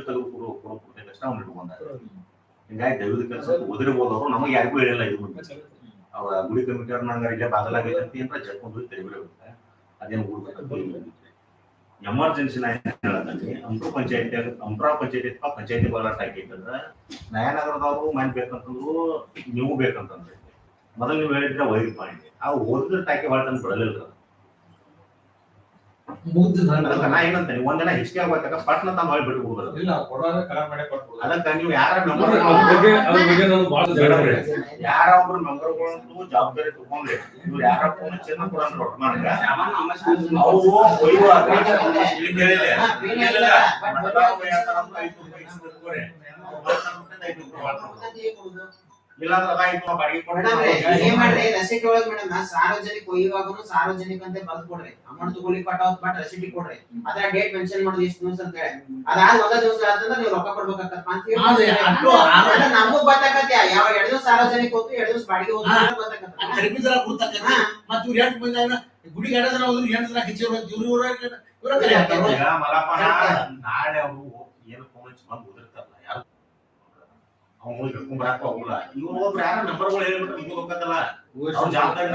ತೆಗೆದು ಕೊಡು ಕೊಡು ಕೊಡ್ತೇವೆ ಅಷ್ಟೇ ಅವ್ನು ಇಟ್ಕೊಂಡ ಹಿಂಗಾಗಿ ದೈವದ ಕೆಲಸ ಒದರಿಬೋದವರು ನಮಗೆ ಯಾರಿಗೂ ಹೇಳಿಲ್ಲ ಇದು ಮುಂದೆ. ಅವ್ರ ಗುಡಿ ಕಮಿಟಿಯವ್ರ ನಂಗೆ ಇಲ್ಲೇ ಬಾಗಲಾಗೈತೆ ಅಂತ ಏನಾರ ಜಟ್ಕೊಂಡು ಹೋಗಿ ಅದೇನು ಹುಡುಗ ಎಮರ್ಜೆನ್ಸಿ ನಾ ಹೇಳತ್ತೀನಿ ಅಂಪ್ರ ಪಂಚಾಯತಿ ಅಂಪ್ರ ಪಂಚಾಯತಿ ಅಥವಾ ಪಂಚಾಯತಿ ಬಾಲಾಟ ಹಾಕೈತಂದ್ರ ನಯನಗರದವರು ಮನೆ ಬೇಕಂತಂದ್ರು ನೀವು ಬೇಕಂತಂದ್ರೆ ಮೊದಲು ನೀವು ಹೇಳಿದ್ರೆ ವೈರ್ ಪಾಯಿಂಟ್. ಆ ಓದಿದ್ರೆ ಟಾಕಿ ಬಾಳ್ತಂದು ಬಿಡಲಿಲ್ಲ ಅದಕ್ಕೆ ನಾ ಏನಂತೀನಿ ಒಂದಿನ ಹೆಚ್ಚಿಗೆ ಆಗ್ಬೇಕಾಗ ಪಟ್ನ ತಮ್ಮ ಮಾಡಿ ಬಿಟ್ಟು ಬಿಡ್ಬೋದು. ಇಲ್ಲ ಕೊಡೋದ್ರೆ ಕಲರ್ ಮಾಡೇ ಕೊಟ್ಬಿಡು. ಅದಕ್ಕೆ ನೀವು ಯಾರ ಮೆಂಬರ್ ಯಾರ ಒಬ್ರು ಮೆಂಬರ್ಗಳಂತೂ ಜವಾಬ್ದಾರಿ ತಗೊಂಡ್ರಿ ಇವ್ರು ಯಾರ ಫೋನ್ ಚಿನ್ನ ಕೊಡಂದ್ರ ಒಟ್ಟು ಮಾಡ್ರಿ ಅವರು ಒಯ್ಯುವ ಇಲ್ಲಿ ಇಲ್ಲಾಂದ್ರೆ ಅದ ಐದು ಬಾಡಿಗೆ ಕೊಟ್ಟು ಏನ್ ಮಾಡ್ರಿ? ರಸೀಟ್ ಒಳಗ್ ಮೇಡಮ್ ಸಾರ್ವಜನಿಕ ಒಯ್ಯುವಾಗನು ಸಾರ್ವಜನಿಕ ಅಂತ ಬದ್ ಕೊಡ್ರಿ. ಅಮೌಂಟ್ ತಗೊಳ್ಳಿಕ್ ಪಟ್ಟ ಬಟ್ ರಸೀಟಿ ಕೊಡ್ರಿ. ಅದ್ರ ಡೇಟ್ ಮೆನ್ಷನ್ ಮಾಡೋದು ಇಷ್ಟು ದಿವಸ ಅಂತ ಹೇಳಿ ಅದಾದ ಒಂದ ದಿವಸ ಆತಂದ್ರ ನೀವು ರೊಕ್ಕ ಕೊಡ್ಬೇಕಾಗತ್ತ ಅಂತ ನಮಗೂ ಗೊತ್ತಾಗತ್ತೆ ಯಾವ ಎರಡ್ ದಿವಸ ಸಾರ್ವಜನಿಕ ಹೋಗ್ತು ಎರಡ್ ದಿವಸ ಬಾಡಿಗೆ ಹೋಗ್ತಾ ಕಡಿಮೆ ಮತ್ತೆ ಇವ್ರು ಎಂಟು ಮಂದಿ ಅವ್ನ ಗುಡಿಗೆ ಎರಡು ಜನ ಹೋದ್ರು ಎಂಟು ಜನ ಹೆಚ್ಚಿರೋ ಇವ್ರು ಇವ್ರ ಇವ್ರ ಕರೆ ಹಾಕ್ತಾರೋ? ಈಗ ಮಲಪನ ನಾಳೆ ಅವರು ಏನು ಫೋನ್ ಹಚ್ಚಿ ಬಂದು ಓದಿರ್ತಾರಲ್ಲ ಅವ್ನು ಕರ್ಕೊಂಡ್ ಬರಾಕ ಹೋಗಲ್ಲ ಇವ್ರು ಒಬ್ರು ಯಾರ ನಂಬರ್ಗಳು ಹೇಳ್ಬಿಟ್ರೆ ನಿಮ್ಗೆ ಗೊತ್ತಲ್ಲ ಅವ್ರ ಜವಾಬ್ದಾರಿ.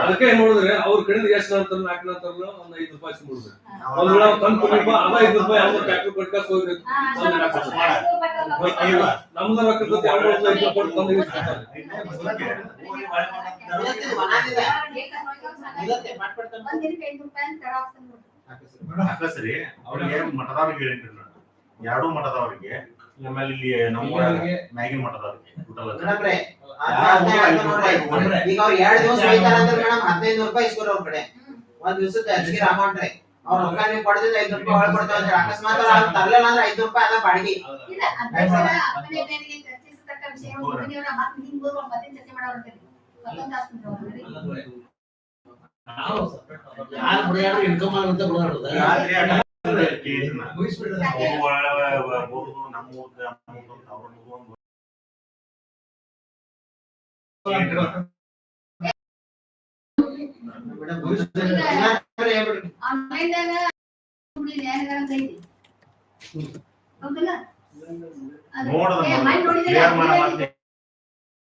ಅದಕ್ಕೆ ಅವ್ರ ಕಡೆಯಿಂದ ಎಷ್ಟು ನಂತರ ನಾಲ್ಕು ನಂತರ ಒಂದ್ ಐದು ರೂಪಾಯಿ ವೇಳೆ ಅವ್ರು ತಂದು ಅದ ಐದು ರೂಪಾಯಿ ಅವ್ರ ಟ್ಯಾಕ್ಟರ್ ಕೊಟ್ಟ ಹೋಗಿ ನಮ್ದು ರೊಕ್ಕ ಜೊತೆ ಎರಡು ರೂಪಾಯಿ ಐದು ಕೊಟ್ಟು ತಂದು ಇಸ್ಕೊತಾರೆ. ಅಕಸ್ರಿ ಅವ್ರಿಗೆ ಮಠದವ್ರಿಗೆ ಹೇಳಿನ್ರಿ ನಾನು. ಎರಡೂ ಮಠದವ್ರಿಗೆ. ಆಮೇಲೆ ಇಲ್ಲಿ ನಮ್ಮ ಮ್ಯಾಗಿನ ಮಠದವ್ರಿಗೆ ಟೋಟಲ್ ಮೇಡಮ್ರೆ, ಅದ್ ಯಾರು ಅದ್ನೇ ಐದು ಹೇಳ್ತಾರೆ ರೂಪಾಯಿ ನೋಡ್ರಿ. ಕೊಡ್ರಿ. ಈಗ ಅವ್ರು ಎರಡ್ ದಿವಸ ಅಂದ್ರೆ ಮೇಡಮ್ ಹದಿನೈದು ರೂಪಾಯಿ ಇಸ್ಕೊರಿ ಅವ್ರ ಕಡೆ. ಒಂದ್ ದಿವಸಕ್ಕೆ ಹಚ್ಚಿಗೆ ಅಮೌಂಟ್ ರೀ ಅವ್ರ ರೊಕ್ಕ ನೀವು ಪಡೆದಿಲ್ಲ ಐದು ರೂಪಾಯಿ ಕೊಡ್ತಾವ ಹೇಳಿ ಅಕಸ್ಮಾತ್ ಅವ್ರು ತರ್ಲಿಲ್ಲ ಅಂದ್ರೆ ಐದು ರೂಪಾಯಿ ಅದ ಬಾಡಿಗೆ. ಆಗುತ್ತೆ ಬಿಡಾಡ್ರು ರಾತ್ರಿ ಅಟ್ಟ ಕೇಳಿದ್ನ. ಮುಗಿಸ್ಬಿಡ್ತಾರೆ ಅವ್ರು ಒಳ- ಒಳ- ಊರ್ದು, ನಮ್ಮ ಊರ್ದು, ನಮ್ಮ ಊರ್ದು ಅಂತ ಅವ್ರ ಊರ್ದು ಒಂದು ಮೇಡಮ್ ಇಲ್ಲಾಂದ್ರೆ ಹೇಳ್ಬಿಡ್ರಿ. ನೋಡದ ಕ್ಲಿಯರ್ ಮಾಡ ಮತ್ತೆ